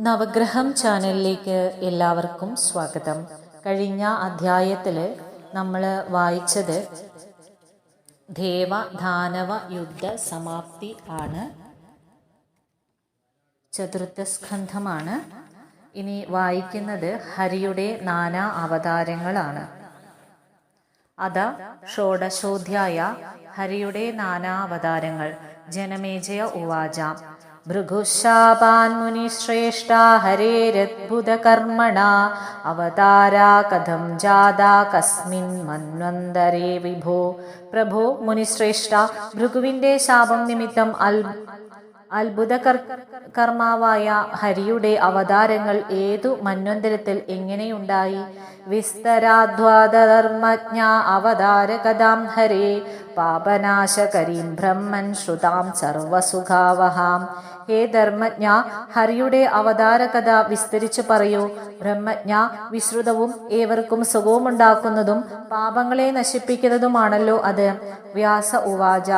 നവഗ്രഹം ചാനലിലേക്ക് എല്ലാവർക്കും സ്വാഗതം. കഴിഞ്ഞ അധ്യായത്തിൽ നമ്മൾ വായിച്ചത് ദേവ ദാനവ യുദ്ധ സമാപ്തി ആണ്. ചതുർത്ഥ സ്കന്ധമാണ്. ഇനി വായിക്കുന്നത് ഹരിയുടെ നാനാ അവതാരങ്ങളാണ്. അത ഷോഡശോധ്യായ ഹരിയുടെ നാനാ അവതാരങ്ങൾ. ജനമേജയ ഉവാച. മുനിശ്രേഷ്ഠ ഹരേരദ്ഭുതകർമ്മണ അവതാരാ കഥം ജാത കസ്മിൻ മന്വന്തരേ വിഭോ പ്രഭോ മുനിശ്രേഷ്ഠ ഭൃഗുവിന്റെ ശാപം നിമിത്തം അൽ അത്ഭുത കർമാവായ ഹരിയുടെ അവതാരങ്ങൾ ഏതു മന്വന്തരത്തിൽ എങ്ങനെയുണ്ടായി? വിസ്തരാധ്വാധർമ്മജ്ഞ അവതാര കഥാം ഹരേ പാപനാശകരീം ബ്രഹ്മൻ ശ്രുതാം സർവസുഖാവഹാം. ഹേ ധർമ്മജ്ഞ ഹരിയുടെ അവതാര കഥ വിസ്തരിച്ചു പറയൂ. ബ്രഹ്മജ്ഞ വിശ്രുതവും ഏവർക്കും സുഖവുമുണ്ടാക്കുന്നതും പാപങ്ങളെ നശിപ്പിക്കുന്നതുമാണല്ലോ അത്. വ്യാസ ഉവാച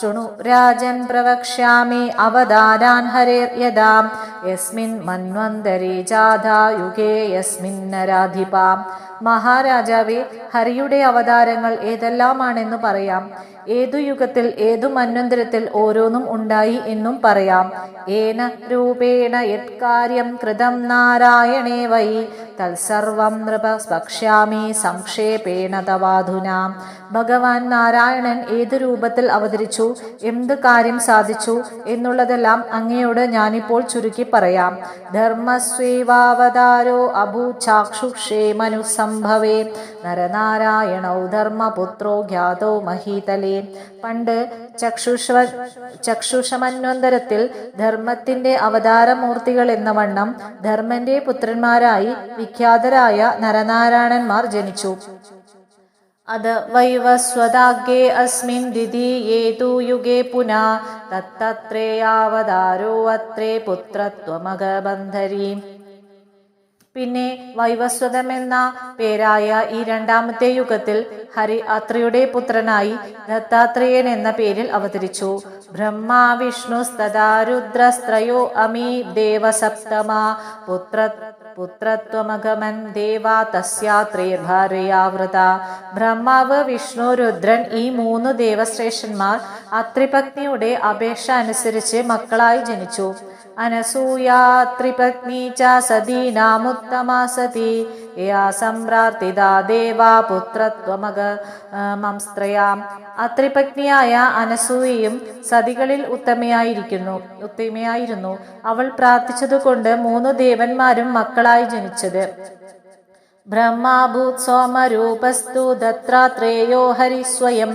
ശൃണു രാജൻ പ്രവക്ഷ്യാമി അവതാരാൻ ഹരേ യഥാം. യസ്മിൻ മന്വന്തരേ ജാഥാ യുഗേ യസ്മിൻ നരാധിപാം. മഹാരാജാവേ ഹരിയുടെ അവതാരങ്ങൾ ഏതെല്ലാമാണെന്ന് പറയാം. ഏതു യുഗത്തിൽ ഏതു മന്വന്തരത്തിൽ ഓരോന്നും ഉണ്ടായി എന്നും പറയാം. ഏന രൂപേണ യത്കാര്യം കൃതം നാരായണേ വൈ. തത്സർവം നൃപ സ്പക്ഷ്യാമി സംക്ഷേപേണ തവാധുന. ഭഗവാൻ നാരായണൻ ഏത് രൂപത്തിൽ അവതരിച്ചു എന്ത് കാര്യം സാധിച്ചു എന്നുള്ളതെല്ലാം അങ്ങയോട് ഞാനിപ്പോൾ ചുരുക്കി പറയാം. ധർമ്മസ്വൈവാവതാരോ അഭൂചാക്ഷുക്ഷേമനു മനുസംഭവേ നരനാരായണൗ ധർമ്മപുത്രോ ഖ്യാതോ മഹീതലേ. പണ്ട് ചക്ഷുഷ ചക്ഷുഷമന്വന്തരത്തിൽ ധർമ്മത്തിന്റെ അവതാരമൂർത്തികൾ എന്ന വണ്ണം ധർമ്മന്റെ പുത്രന്മാരായി വിഖ്യാതരായ നരനാരായണന്മാർ ജനിച്ചു. അത് വൈവസ്വതാഗ്യേ അസ്മിൻ ദ്വിതീയേതു യുഗേ പുനാ തത്തത്രേയാവതാരോ അത്രേ പുത്രത്വമകബന്ധരീ. പിന്നെ വൈവസ്വതം എന്ന പേരായ ഈ രണ്ടാമത്തെ യുഗത്തിൽ ഹരി അത്രയുടെ പുത്രനായി ദത്താത്രേയൻ എന്ന പേരിൽ അവതരിച്ചു. ബ്രഹ്മ വിഷ്ണു രുദ്രസ്ത്രയോ അമീ ദേവസപ്തമ പുത്ര പുത്രത്വമഗമൻ ദേവ തസ്യാത്രേർഭാര്യയാവൃത ബ്രഹ്മാവ് വിഷ്ണു രുദ്രൻ ഈ മൂന്ന് ദേവശ്രേഷ്ഠന്മാർ അത്രിഭക്തിയുടെ അപേക്ഷ അനുസരിച്ച് മക്കളായി ജനിച്ചു. അനസൂയാ ത്രിപത്നി ച സതീനാമുത്തമാ സതി. യാ സംപ്രാർത്ഥിത ദേവാ പുത്രത്വമക മംസ്ത്രയാം. അത്രിപത്നിയായ അനസൂയയും സതികളിൽ ഉത്തമയായിരിക്കുന്നു ഉത്തമയായിരുന്നു. അവൾ പ്രാർത്ഥിച്ചതുകൊണ്ട് മൂന്ന് ദേവന്മാരും മക്കളായി ജനിച്ചത്. ബ്രഹ്മാഭൂത് സോമരൂപസ്തു ദത്രാത്രേയോ ഹരി സ്വയം.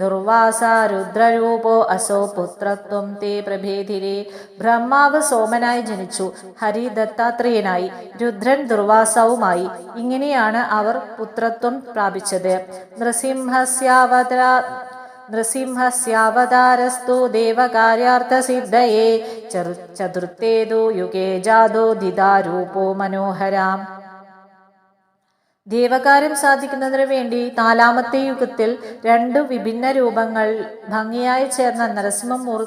ദുർവാസ രുദ്രരൂപോ അസോ പുത്രത്വം തേ പ്രഭേദിരേ ബ്രഹ്മാവ് സോമനായി ജനിച്ചു. ഹരി ദത്താത്രേയനായി രുദ്രൻ ദുർവാസവുമായി. ഇങ്ങനെയാണ് അവർ പുത്രത്വം പ്രാപിച്ചത്. നൃസിംഹസ്യാവതര നൃസിംഹസ്യാവതാരസ്തു ദേവകാര്യാർത്ഥസിദ്ധയേ. ചതുർത്ഥേതു യുഗേ ജാതോ ദിദാരൂപോ മനോഹരാം. ദേവകാര്യം സാധിക്കുന്നതിന് വേണ്ടി നാലാമത്തെ യുഗത്തിൽ രണ്ടു വിഭിന്ന രൂപങ്ങൾ ഭംഗിയായി ചേർന്ന നരസിംഹമൂർ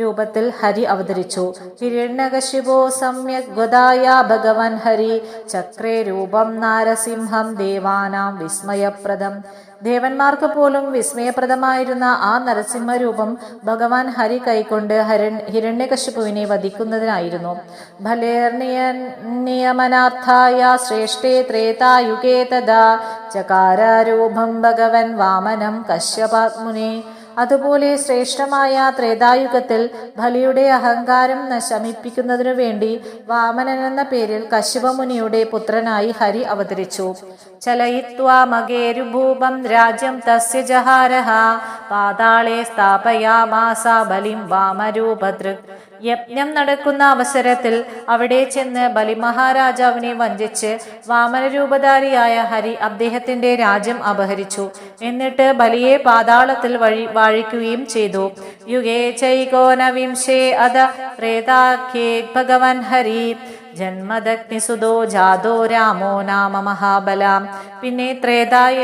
രൂപത്തിൽ ഹരി അവതരിച്ചു. ഹിരണ്യകശിപോ സമ്യക് ഗതായ ഭഗവൻ ഹരി. ചക്രേ രൂപം നാരസിംഹം ദേവാനാം വിസ്മയപ്രദം. ദേവന്മാർക്ക് പോലും വിസ്മയപ്രദമായിരുന്ന ആ നരസിംഹരൂപം ഭഗവാൻ ഹരി കൈക്കൊണ്ട് ഹരൺ ഹിരണ്യകശിപുവിനെ വധിക്കുന്നതിനായിരുന്നു. ഫലേർനിയമനാർത്ഥായ ശ്രേഷ്ഠേ ത്രേതായുഗേ തഥാ ചകാരൂപം ഭഗവൻ വാമനം കശ്യപാത്മുനെ അതുപോലെ ശ്രേഷ്ഠമായ ത്രേതായുഗത്തിൽ ബലിയുടെ അഹങ്കാരം ശമിപ്പിക്കുന്നതിനു വേണ്ടി വാമനൻ എന്ന പേരിൽ കശ്യപമുനിയുടെ പുത്രനായി ഹരി അവതരിച്ചു. ചലയിത്വാമകേരുഭൂപം രാജ്യം തസ്യ ജഹാരഹ പാതാളെ സ്ഥാപയാമാസ ബലിം വാമരൂപദൃക് യജ്ഞം നടക്കുന്ന അവസരത്തിൽ അവിടെ ചെന്ന് ബലിമഹാരാജാവിനെ വഞ്ചിച്ച് വാമനരൂപധാരിയായ ഹരി അദ്ദേഹത്തിന്റെ രാജ്യം അപഹരിച്ചു. എന്നിട്ട് ബലിയെ പാതാളത്തിൽ വഴി വാഴിക്കുകയും ചെയ്തു. യുഗേ ചൈകോനവിംശേ അത ത്രേതാഖ്യേ ഭഗവൻ ഹരി. ജന്മദഗ്നിസുതോ ജാതോ രാമോ നാമ മഹാബലാം. പിന്നെ ത്രേതായ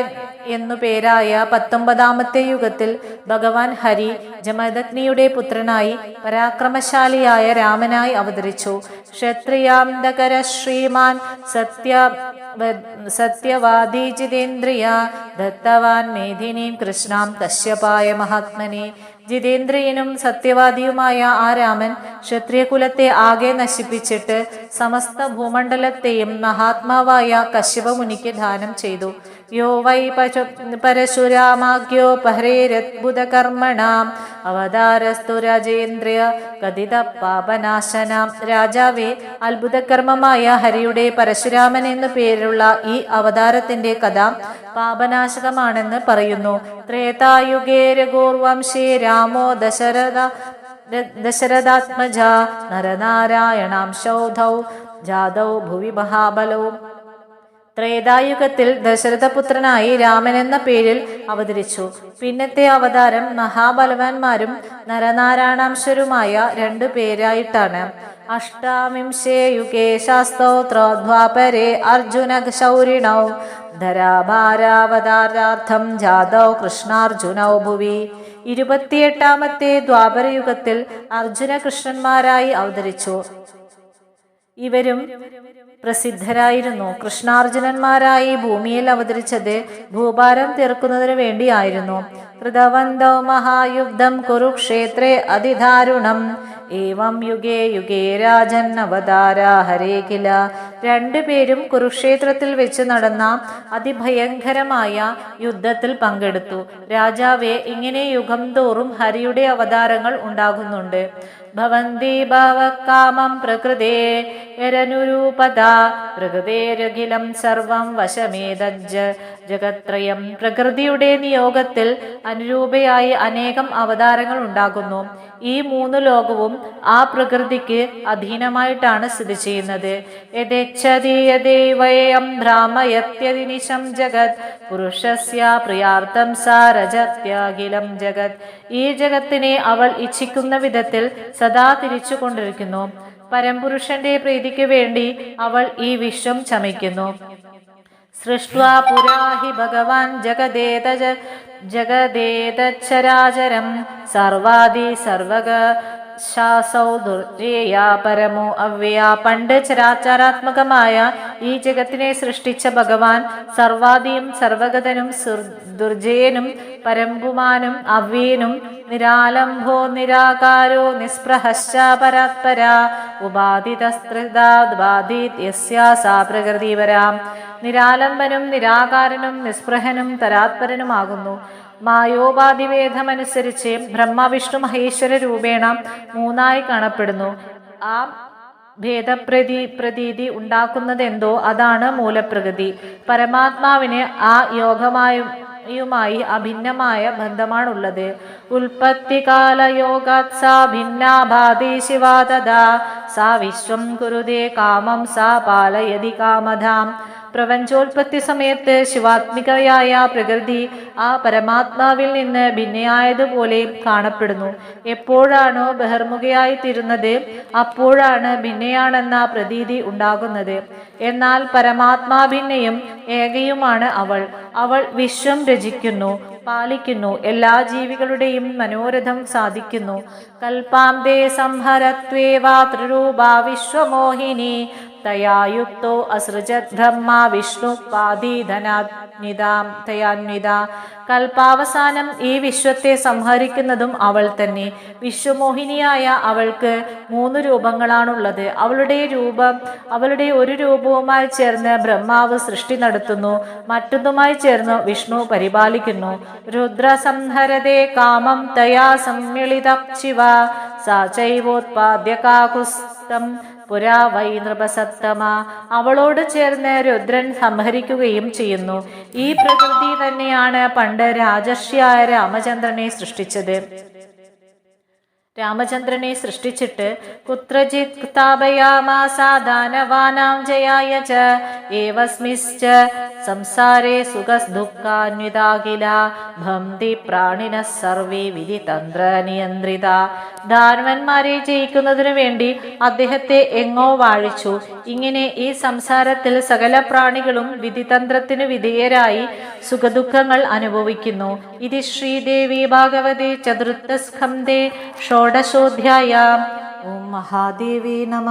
എന്നു പേരായ പത്തൊമ്പതാമത്തെ യുഗത്തിൽ ഭഗവാൻ ഹരി ജമദഗ്നിയുടെ പുത്രനായി പരാക്രമശാലിയായ രാമനായി അവതരിച്ചു. ക്ഷത്രിയാന്തകര ശ്രീമാൻ സത്യ സത്യവാദി ജിതേന്ദ്രിയ ദത്തവാൻ മേധിനീം കൃഷ്ണാം കശ്യപായ മഹാത്മനെ ജിതേന്ദ്രിയനും സത്യവാദിയുമായ ആ രാമൻ ക്ഷത്രിയകുലത്തെ ആകെ നശിപ്പിച്ചിട്ട് സമസ്ത ഭൂമണ്ഡലത്തെയും മഹാത്മാവായ കശ്യപമുനിക്ക് ദാനം ചെയ്തു. യോ വൈ പശു പരശുരാമാഗ്യോ പഹ്രേരദ്ഭുതകർമ്മണാം അവതാരസ്തു രാജേന്ദ്രിയ കഥിത പാപനാശനാം രാജാവെ അത്ഭുതകർമ്മമായ ഹരിയുടെ പരശുരാമൻ എന്നു പേരുള്ള ഈ അവതാരത്തിന്റെ കഥ പാപനാശകമാണെന്ന് പറയുന്നു. ത്രേതായുഗേ രഘോർവംശേ രാമോ ദശരഥ ദശരഥാത്മജ നരനാരായണാം ശൗധൗ ജാതൗ ഭുവി മഹാബലവും ത്രേതായുഗത്തിൽ ദശരഥപുത്രനായി രാമൻ എന്ന പേരിൽ അവതരിച്ചു. പിന്നത്തെ അവതാരം മഹാബലവാന്മാരും നരനാരായണാംശരുമായ രണ്ടു പേരായിട്ടാണ്. അഷ്ടാവിംശേ യുഗേ ശാസ്ത്രോത്രോധ്വാപരേ അർജുന ശൗരിണൗ ധരാഭാരാവതാരാർത്ഥം ജാതൗ കൃഷ്ണാർജുനൗ ഭുവി. ഇരുപത്തിയെട്ടാമത്തെ ദ്വാപരയുഗത്തിൽ അർജുന കൃഷ്ണന്മാരായി അവതരിച്ചു. ഇവരും പ്രസിദ്ധരായിരുന്നു. കൃഷ്ണാർജുനന്മാരായി ഭൂമിയിൽ അവതരിച്ചത് ഭൂഭാരം തീർക്കുന്നതിനു വേണ്ടിയായിരുന്നു. കൃതവന്തോ മഹായുദ്ധം കുരുക്ഷേത്രേ അതിദാരുണം. ഏവം യുഗേ യുഗേ രാജൻ അവതാര ഹരേ കില. രണ്ടുപേരും കുരുക്ഷേത്രത്തിൽ വെച്ച് നടന്ന അതിഭയങ്കരമായ യുദ്ധത്തിൽ പങ്കെടുത്തു. രാജാവെ ഇങ്ങനെ യുഗം തോറും ഹരിയുടെ അവതാരങ്ങൾ ഉണ്ടാകുന്നുണ്ട്. ഭവന്തി ഭവകാമം പ്രകൃതേ യരനുരൂപത പ്രകൃതേരഖിലം സർവം വശമേതജ്ജ. ജഗത്രയം പ്രകൃതിയുടെ നിയോഗത്തിൽ അനുരൂപയായി അനേകം അവതാരങ്ങൾ ഉണ്ടാകുന്നു. ഈ മൂന്ന് ലോകവും ആ പ്രകൃതിക്ക് അധീനമായിട്ടാണ് സ്ഥിതി ചെയ്യുന്നത്. ജഗത്. പുരുഷസ്യ പ്രിയാർത്ഥം സാരജത്യാഖിലം ജഗത്. ഈ ജഗത്തിനെ അവൾ ഇച്ഛിക്കുന്ന വിധത്തിൽ സദാ തിരിച്ചുകൊണ്ടിരിക്കുന്നു. പരംപുരുഷന്റെ പ്രീതിക്ക് വേണ്ടി അവൾ ഈ വിശ്വം ചമയ്ക്കുന്നു പുരാഹി ഭഗവാൻ ജഗദേത ജഗദേതച്ചരാചരം സർവാദി സർവക ശാസൗ ദുർജേയ പരമോ അവ്യയ. പണ്ട് ചരാചാരാത്മകമായ ഈ ജഗത്തിനെ സൃഷ്ടിച്ച ഭഗവാൻ സർവാദിയും സർവഗതനും ദുർജയനും പരമ്പുമാനും അവ്യനും നിരാലംഭോ നിരാകാരോ നിസ്പൃഹശ്ച പരാത്പര. നിരാലംബനും നിരാകാരനും നിസ്പൃഹനും തരാത്പരനുമാകുന്നു. മായോപാധിഭേദമനുസരിച്ച് ബ്രഹ്മവിഷ്ണു മഹേശ്വര രൂപേണ മൂന്നായി കാണപ്പെടുന്നു. ആ ഭേദപ്രതി പ്രതീതി ഉണ്ടാക്കുന്നതെന്തോ അതാണ് മൂലപ്രകൃതി. പരമാത്മാവിന് ആ യോഗമായും യുമായി അഭിന്നമായ ബന്ധമാണുള്ളത്. ഉൽപ്പത്തികാല യോഗാത് സാ സാ വിശ്വം കുരുതേ കാമം സാ പാലയതി കാമധാം. പ്രപഞ്ചോൽപത്തി സമയത്ത് ശിവാത്മികയായ പ്രകൃതി ആ പരമാത്മാവിൽ നിന്ന് ഭിന്നയായതുപോലെ കാണപ്പെടുന്നു. എപ്പോഴാണോ ബഹിർമുഖയായി തീരുന്നത് അപ്പോഴാണ് ഭിന്നയാണെന്ന പ്രതീതി ഉണ്ടാകുന്നത്. എന്നാൽ പരമാത്മാഭിന്നയും ഏകയുമാണ് അവൾ. അവൾ വിശ്വം രചിക്കുന്നു പാലിക്കുന്നു എല്ലാ ജീവികളുടെയും മനോരഥം സാധിക്കുന്നു. കൽപ്പാന്തേ സംഹരത്വേവാ ത്രിരൂപ വിശ്വമോഹിനി തയായുക്തോ അസൃജത് ബ്രഹ്മ വിഷ്ണു തയാന്വിത കൽപ്പാവസാനം ഈ വിശ്വത്തെ സംഹരിക്കുന്നതും അവൾ തന്നെ. വിശ്വമോഹിനിയായ അവൾക്ക് മൂന്ന് രൂപങ്ങളാണുള്ളത്. അവളുടെ രൂപം അവളുടെ ഒരു രൂപവുമായി ചേർന്ന് ബ്രഹ്മാവ് സൃഷ്ടി നടത്തുന്നു. മറ്റൊന്നുമായി ചേർന്ന് വിഷ്ണു പരിപാലിക്കുന്നു. രുദ്ര സംഹരതേ കാമം തയാ സമ്മിളിത ശിവ. സാ പുരാ വൈ നൃപസത്തമ അവളോട് ചേർന്ന് രുദ്രൻ സംഹരിക്കുകയും ചെയ്യുന്നു. ഈ പ്രകൃതി തന്നെയാണ് പണ്ട് രാജർഷിയായ രാമചന്ദ്രനെ സൃഷ്ടിച്ചത്. രാമചന്ദ്രനെ സൃഷ്ടിച്ചിട്ട് ജയായ ച ഏവസ്മിശ്ച ജയിക്കുന്നതിനു വേണ്ടി അദ്ദേഹത്തെ എങ്ങോ വാഴിച്ചു. ഇങ്ങനെ ഈ സംസാരത്തിൽ സകല പ്രാണികളും വിധിതന്ത്രത്തിന് വിധേയരായി സുഖദുഃഖങ്ങൾ അനുഭവിക്കുന്നു. ഇത് ശ്രീദേവി ഭാഗവതി ചതുർത്ഥസ്കന്ധേ ഷോഡശോധ്യായ. ഓം മഹാദേവി നമ.